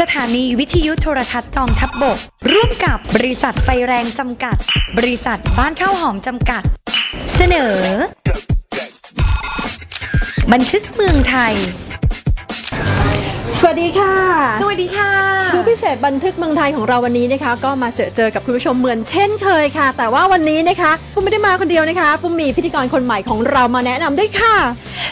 สถานีวิทยุโทรทัศน์กองทัพบบก ร่วมกับบริษัทไฟแรงจำกัด บริษัทบ้านข้าวหอมจำกัด เสนอ บันทึกเมืองไทย สวัสดีค่ะ สวัสดีค่ะสกู๊ปพิเศษบันทึกเมืองไทยของเราวันนี้นะคะ ก็มาเจอเจอกับคุณผู้ชมเหมือนเช่นเคยค่ะ แต่ว่าวันนี้นะคะปุ้มไม่ได้มาคนเดียวนะคะปุ้มมีพิธีกรคนใหม่ของเรามาแนะนำด้วยค่ะ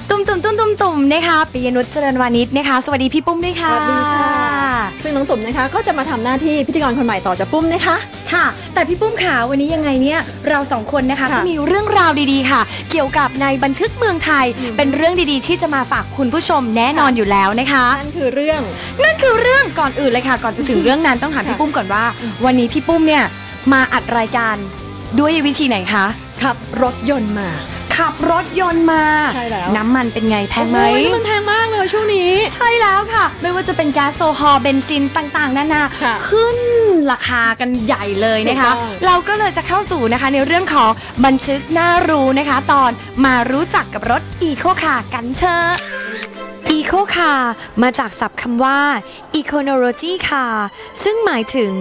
ตุ่มตุ่มตุ่มตุ่มตุ่มนะคะปิยนุชเจริญวานิชนะคะ สวัสดีพี่ปุ้มด้วยค่ะ สวัสดีค่ะ ซึ่งน้องตุ่มนะคะก็จะมาทำหน้าที่พิธีกรคนใหม่ต่อจากปุ้มนะคะ ค่ะ แต่พี่ปุ้มขาวันนี้ยังไงเนี่ยเราสองคนนะคะค่ะก็มีเรื่องราวดีๆค่ะ เกี่ยวกับในบันทึกเมืองไทย เป็นเรื่องดีๆ ที่จะมาฝากคุณผู้ชมแน่นอนอยู่แล้วนะคะนั่นคือเรื่อง นั่นคือเรื่องก่อนอื่นเลยค่ะ ก่อนจะถึงเรื่องนั้นต้องถามค่ะพี่ปุ้มก่อนว่า วันนี้พี่ปุ้มเนี่ยมาอัดรายการด้วยวิธีไหนคะขับรถยนต์มาขับรถยนต์มาใช่แล้วน้ำมันเป็นไงแพงไหมโอ้ยมันแพงมากเลยช่วงนี้ ใช่แล้วค่ะ ไม่ว่าจะเป็นแก๊สโซฮอล์เบนซินต่างๆ นานาค่ะขึ้นราคากันใหญ่เลยนะคะถูกต้องเราก็เลยจะเข้าสู่นะคะในเรื่องของบันทึกน่ารู้นะคะ ตอนมารู้จักกับรถอีโคคากันเถอะอีโคคามาจากศัพท์คำว่า Econology Car ซึ่งหมายถึง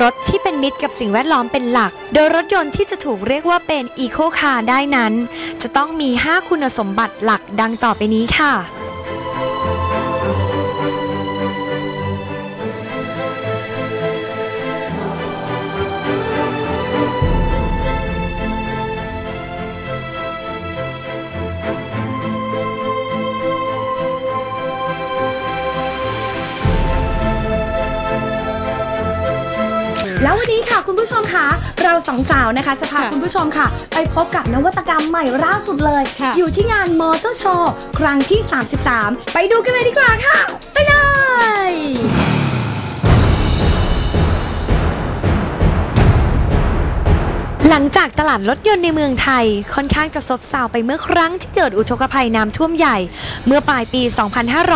รถที่เป็นมิตรกับสิ่งแวดล้อมเป็นหลัก โดยรถยนต์ที่จะถูกเรียกว่าเป็น Eco Car ได้นั้น จะต้องมี 5 คุณสมบัติหลักดังต่อไปนี้ค่ะ แล้ววันนี้ค่ะคุณผู้ชมคะเราสองสาวนะคะจะพาค่ะคุณผู้ชมค่ะ ไปพบกับนวัตกรรมใหม่ล่าสุดเลย ค่ะ อยู่ที่งานมอเตอร์โชว์ครั้งที่ 33 ไปดูกันเลยดีกว่าค่ะ ไปเลย ลังจากตลาดรถยนต์ในเมืองไทย ค่อนข้างจะซบเซาไปเมื่อครั้งที่เกิดอุทกภัยน้ำท่วมใหญ่ เมื่อปลายปี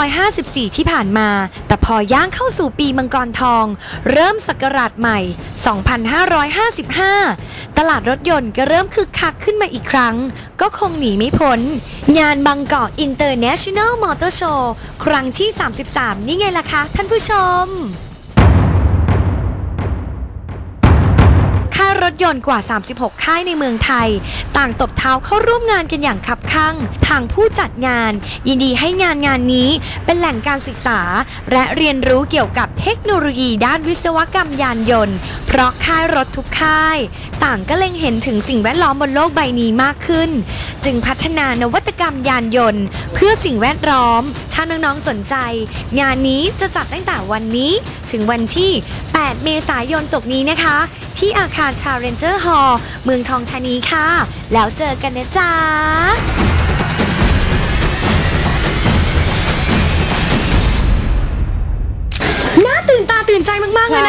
2554 ที่ผ่านมา แต่พอย่างเข้าสู่ปีมังกรทอง เริ่มศักราชใหม่ 2555 ตลาดรถยนต์ก็เริ่มคึกคักขึ้นมาอีกครั้ง ก็คงหนีไม่พ้น งานบางกอกอินเตอร์เนชั่นแนลมอเตอร์โชว์ครั้งที่ 33 นี่ไงล่ะคะท่านผู้ชม ถยนต์กว่า 36 ค่ายในเมืองไทย ต่างตบเท้าเข้าร่วมงานกันอย่างคับคั่ง ทางผู้จัดงาน ยินดีให้งานงานนี้เป็นแหล่งการศึกษา และเรียนรู้เกี่ยวกับเทคโนโลยีด้านวิศวกรรมยานยนต์ เพราะค่ายรถทุกค่าย ต่างก็เล็งเห็นถึงสิ่งแวดล้อมบนโลกใบนี้มากขึ้น จึงพัฒนานวัตกรรมยานยนต์ เพื่อสิ่งแวดล้อม ถ้าน้องๆสนใจ งานนี้จะจัดตั้งแต่วันนี้ถึงวันที่ 8 เมษายนศกนี้นะคะ ที่อาคารชาเรนเจอร์ฮอลล์เมืองทองธานีค่ะ แล้วเจอกันนะจ๊ะ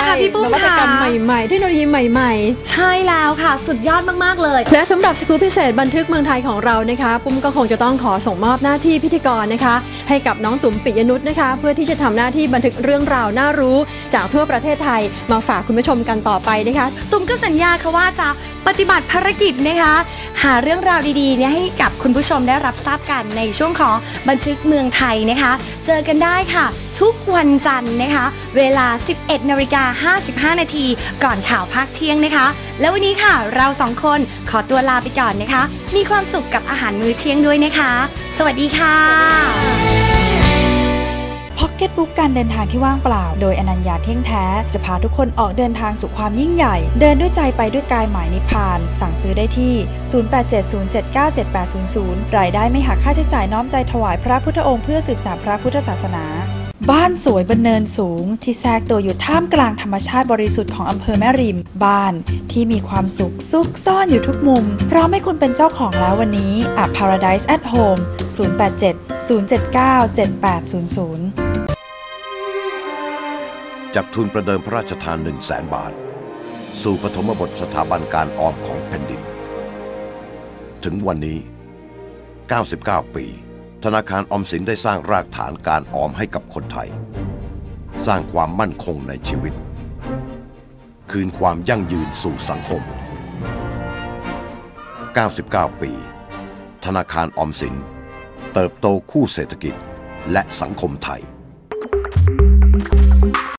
คะพี่ปุ้มนวัตค่ะกรรมใหม่ๆ เทคโนโลยีใหม่ใช่แล้วค่ะ สุดยอดมากๆเลยๆและสำหรับสกู๊ปพิเศษบันทึกเมืองไทยของเรานะคะ ปุ้มก็คงจะต้องขอส่งมอบหน้าที่พิธีกรนะคะ ให้กับน้องตุ๋มปิยนุชนะคะ เพื่อที่จะทำหน้าที่บันทึกเรื่องราวน่ารู้ จากทั่วประเทศไทยมาฝากคุณผู้ชมกันต่อไปนะคะ ตุ่มก็สัญญาค่ะว่าจะปฏิบัติภารกิจนะคะ หาเรื่องราวดีๆเนี่ยให้กับคุณผู้ชมได้รับทราบกันในช่วงของบันทึกเมืองไทยนะคะ เจอกันได้ค่ะ ทุกวันจันทร์นะคะ เวลา 11นาฬิกา55 นาทีก่อนข่าวภาคเที่ยงนะคะ แล้ววันนี้ค่ะ เราสองคนขอตัวลาไปก่อนนะคะ มีความสุขกับอาหารมื้อเที่ยงด้วยนะคะ สวัสดีค่ะพ็อกเก็ตบุ๊กการเดินทางที่ว่างเปล่า โดยอนัญญาเท่งแท้ จะพาทุกคนออกเดินทางสู่ความยิ่งใหญ่ เดินด้วยใจไปด้วยกายหมายนิพพาน สั่งซื้อได้ที่ 0870797800 รายได้ไม่หักค่าใช้จ่ายน้อมใจถวายพระพุทธองค์เพื่อสืบสานพระพุทธศาสนา บ้านสวยบนเนินสูง ที่แทรกตัวอยู่ท่ามกลางธรรมชาติบริสุทธิ์ของอำเภอแม่ริม บ้านที่มีความสุขซุกซ่อนอยู่ทุกมุม พร้อมให้คุณเป็นเจ้าของแล้ววันนี้ A Paradise at Home 087 079 7800จากทุนประเดิมพระราชทาน1 0 0 0 0แสนบาท สู่ปฐมบทสถาบันการออมของแผ่นดิน ถึงวันนี้ 99 ปี ธนาคารออมสินได้สร้างรากฐานการออมให้กับคนไทย สร้างความมั่นคงในชีวิต คืนความยั่งยืนสู่สังคม 99 ปี ธนาคารออมสิน เติบโตคู่เศรษฐกิจและสังคมไทย